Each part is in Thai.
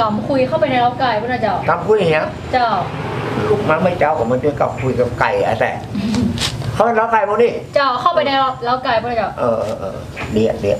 กำคุยเข้าไปในเล้าไก่พุ่นนะเจ้าทำคุยอย่างเงี้ยเจ้าลูกมันไม่เจ้ากับมันจะกับคุยกับไก่อะแต่เขาเป็นล้อไก่พวกนี้เจ้าเข้าไปในเล้าไก่พุ่นนะเจ้าเออเออเออเดียดเดียด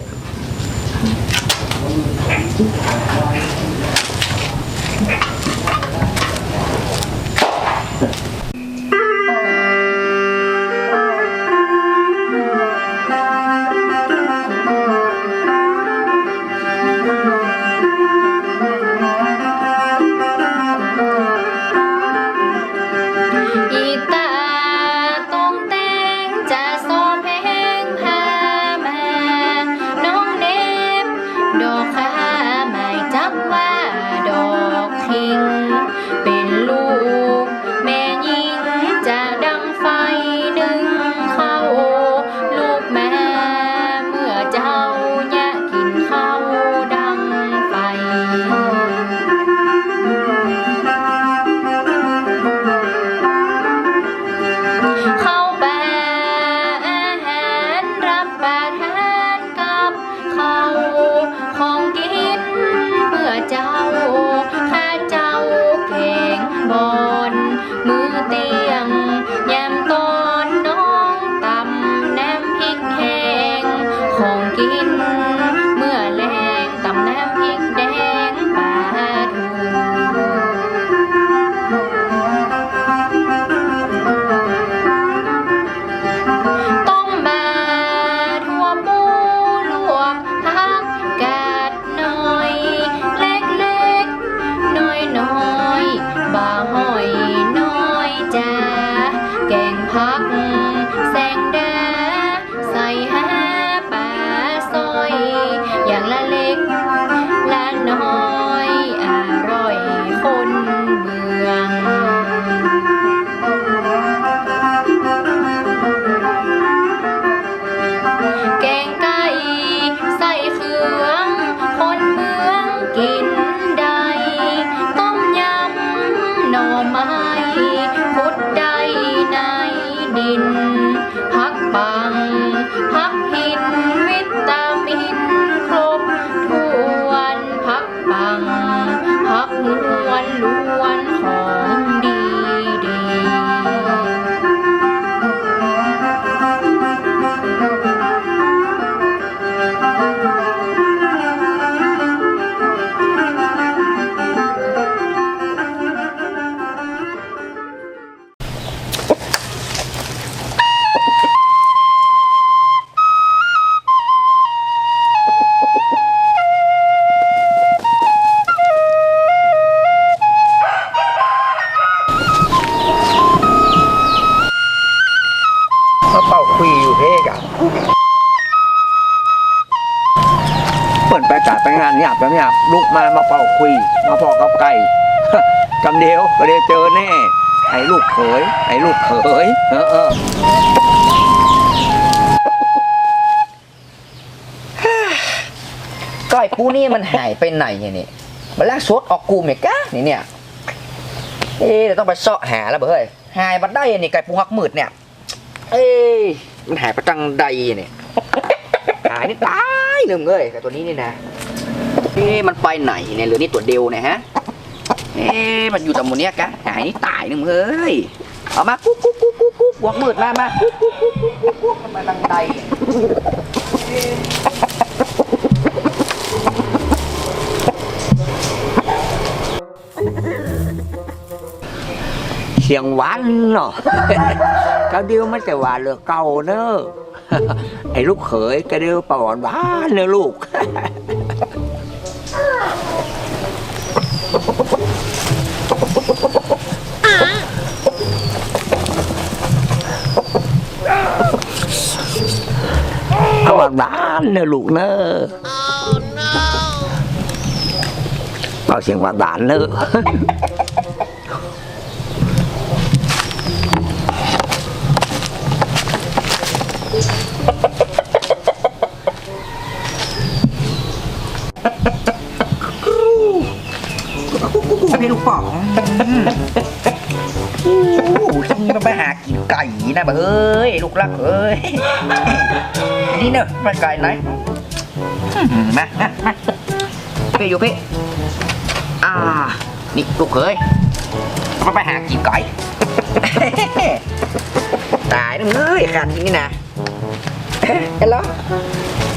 ไปกาดไปงานหยาบแล้วหยาบลูกมามาเป่าคุย มาพอกับไก่กำเดียวก็เดียวเจอแน่ไอ้ลูกเขยไอ้ลูกเขยเออเออก้อยปูนี่มันหายไปไหนเนี่ยนี่มันลากซดออกกูเมกะนี่เนี่ยเอ๊ะต้องไปเสาะหาแล้วเบ้ยหายบัดได้นี่ไก่ปูหักมืดเนี่ย เอ้ยมันหายไปจังใดเนี่ย หายนี่ตายลืมเลยไก่ตัวนี้นี่นะเอ๊ะมันไปไหนเนี่ยหรือนี่ตัวเดียวเนี่ยฮะเอ๊ะมันอยู่ตรงหมูเนี้ยกะหายนี่ตายนึงเฮ้ยเอามากุ๊กกุ๊กกุ๊กกุ๊กกุ๊กหัวมืดมามากุ๊กกุ๊กกุ๊กกุ๊กกุ๊กกุ๊กมันมาดังใดเสียงหวานเนาะก็เดียวมันแต่หวานเหลือเก่าเนอะ ไอ้ลูกเขยก็เดียวปหวานหวานเนอะลูก เอาหวานหวานเนอะลูกเนอะเอาเสียงหวานหวานเนอะ อัน นี้ลูกป๋องโอ้โหช่างนี้มันไปหากินไก่นะเบ้ยลูกรักเอ้ยนนี้เนอะมันไก่ไหนมามามาพี่อยู่พี่อ่า นี่ลูกเคยมาไปหากินไก่ตายนะเอ้ยขาดจริงนี่นะเห็นแล้ว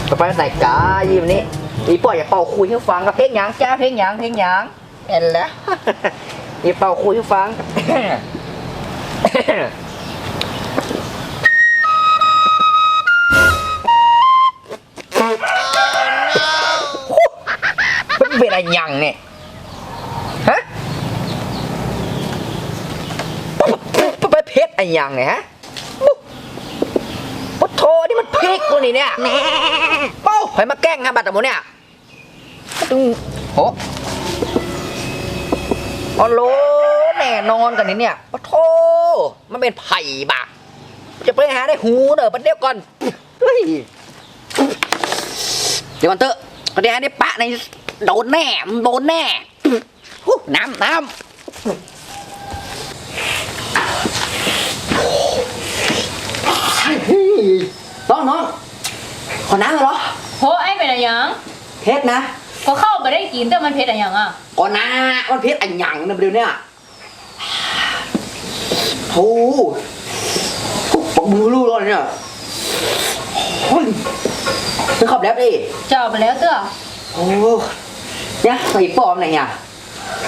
ต่อไปใส่กายิ้มนี้อีป่อยอย่าเป่าคุยให้ฟังกับเพลงหยังจ้าเพลงหยังเพลงหยังเห็นแล้ว อีเป่าคุยให้ฟัง มันเป็นอะไรยังเนี่ย ฮะไปเพชรอะไรยังเนี่ยฮะปะโทนี่มันพริกตัวนี้เนี่ยโป้ใครมาแกล้งฮะบัตรตะโมเนี่ยตึงโห อ๋อโลแน่นอนกันนี่เนี่ยปะโทมันเป็นไผ่บะจะไปหาได้หูเด้อประเดี๋ยวก่อนเฮ้ยเดี๋ยวก่อนเถอะเดี๋ยวนี้ปะในโดนแน่มันโดนแน่ฮู้น้ำน้ำน้องน้องขอน้ำเลยเหรอโหไอ้เป็นอะไรยังเพชรนะ ก็เข้าไปได้กินแต่มันเผ็ดอะไรยังอะก่อนนะมันเพชรอันหยังนะเดี๋ยวเนี้ยโอ้ปักมือรู้แล้วเนี่ยโอ้ยจะขับแล้วดิเจ้าไปแล้วเต้อโอ้เนี่ยใส่ปลอมไหนอะ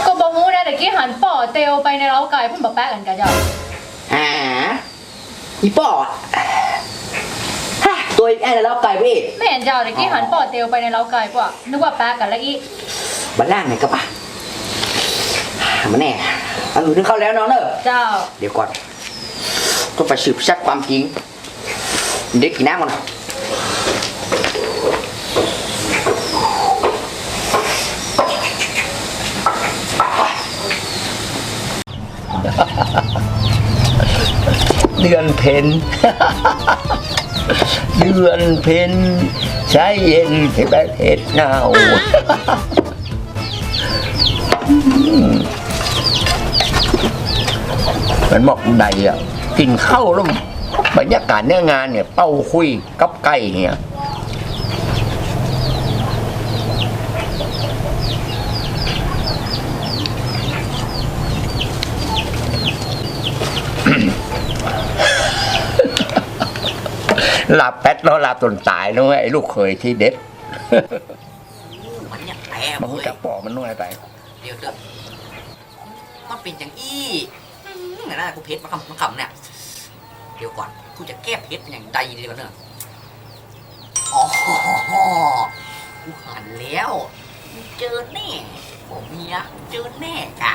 ก็บอกงูนะแต่กี้หันป่อเตลไปในเล้าไก่เพิ่นบอกแป๊กกันกันเจ้าหาอีป่อ อะฮะตัวไอ้แล้วไก่พี่ไม่เห็นเจ้าแต่กี้หันป่อเตลไปในเล้าไก่ป่ะนึกว่าแป๊กกันแล้วอีบ้านล่างไหนกระปะมาแน่เออนึกเข้าแล้วน้องเนอะเจ้า เดี๋ยวก่อนต้องไปสืบชักความจริง เด็กกี่น้ำมันอะเดือนเพ็ญ เดือนเพ็ญใช้เย็นที่ประเทศหนาวมันบอกใดอะ กินข้าวแล้วบรรยากาศเนี่ยงานเนี่ย เป้าคุยกับไก่เนี่ย หลับแป๊ดแล้วหลับจนตายนะเว้ยไอ้ลูกเคยที่เด็ดมันเนี่ยแตกมันรู้จักปอกมันน้อยไปเดี๋ยวเถอะมันเป็นอย่างอี้อืมไหนนะกูเพชรมาคำมาคำเนี่ยเดี๋ยวก่อนกูจะแก้เพชรอย่างใดดีก่อนเนอะอ๋อกูหันแล้ว เจอแน่ผมเมียเจอแน่จ้ะ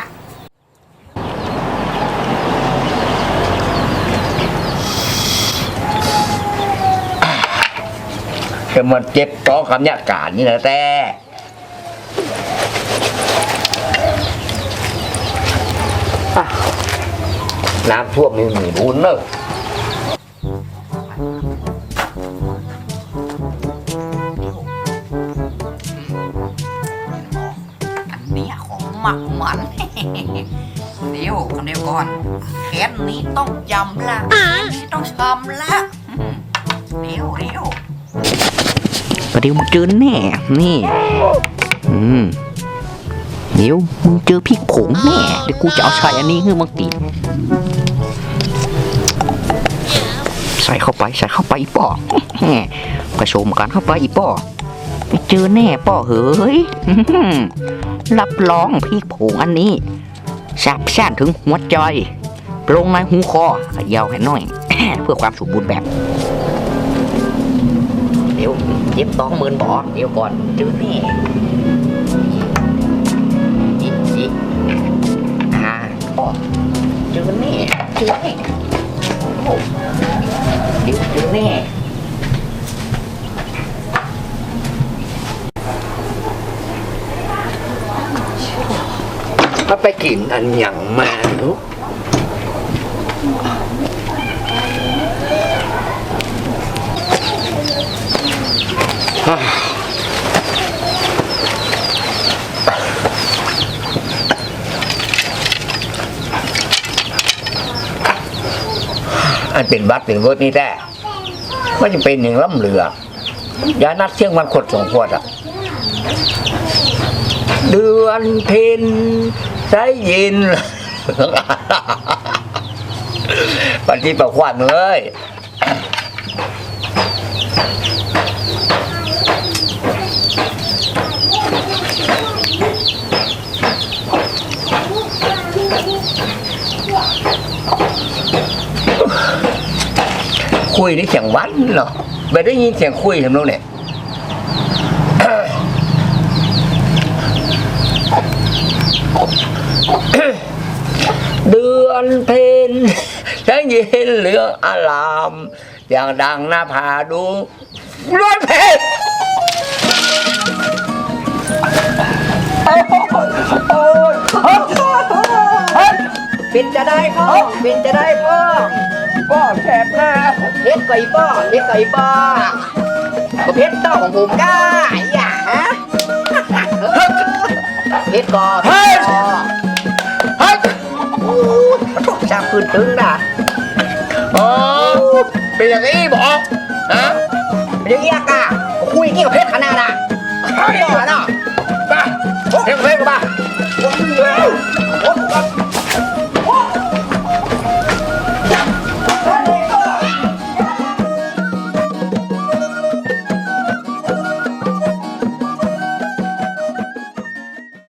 แต่มันเจ็บต่อคำยากาศนี่นะแต่น้ำท่วมนี่มีบุญเนอะอันนี้ของหมักมันเดี๋ยวคนเดียวก่อนแค้นนี้ต้องยำละแค้นนี้ต้องชำละเดี๋ยวเดี๋ยว ประเดี๋ยวมึงเจอแน่ นี่ อืมเดี๋ยวมึงเจอพริกผงแน่เดี๋ยวกูจะเอาใส่อันนี้ให้มึงติดใส่เข้าไปใส่เข้าไปอีป่อแหมผสมกันเข้าไปอีป่อไปเจอแน่ป่อเฮ้ยรับรองพริกผงอันนี้สับซ่านถึงหัวใจลงในหูคอเยาวให้หน่อย เพื่อความสมบูรณ์แบบ เดี๋ยวเย็บต้องหมื่นบ่อเดี๋ยวก่อนเจอแน่อีกอีกอ่าอ๋อเจอแน่เจอแน่โอ้เดี๋ยวเจอแน่ถ้าไปกินอันหยังมาเนอะอะอัน เป็นวัดเป็นเวิร์ดนี่แท้ก็จะเป็นอย่งล่ำเรือยานัดเที่ยงวันขวดสองขวดอะ เดือนเพ็ญใช้เย็นปฏิบัติความเลย คุยนี่เสียงวันเหรอไม่ได้ยินเสียงคุยทำโน้นเนี่ยเดือนเพ็ญฉันเย็นเหลืองอาราม อย่างดังหน้าผาดูเดือนเพ็ญ ปิดจะได้พ่อปิดจะได้พ่อพ่อแสบหน้าเพชรไก่ป้อเพชรไก่ป้อเพชรเต้าของผมก้าอย่าฮะเพชรก่อเพชรก่อฮ้ทจับพื้นตึงน่ะโอ้เป็นอย่างนี้บอกฮะเป็นอย่างนี้อะคุยกี่ยวกับเพชรขนาดน่ะไม่ได้ยรอเนาะไปเพชรเพชรไปโอ้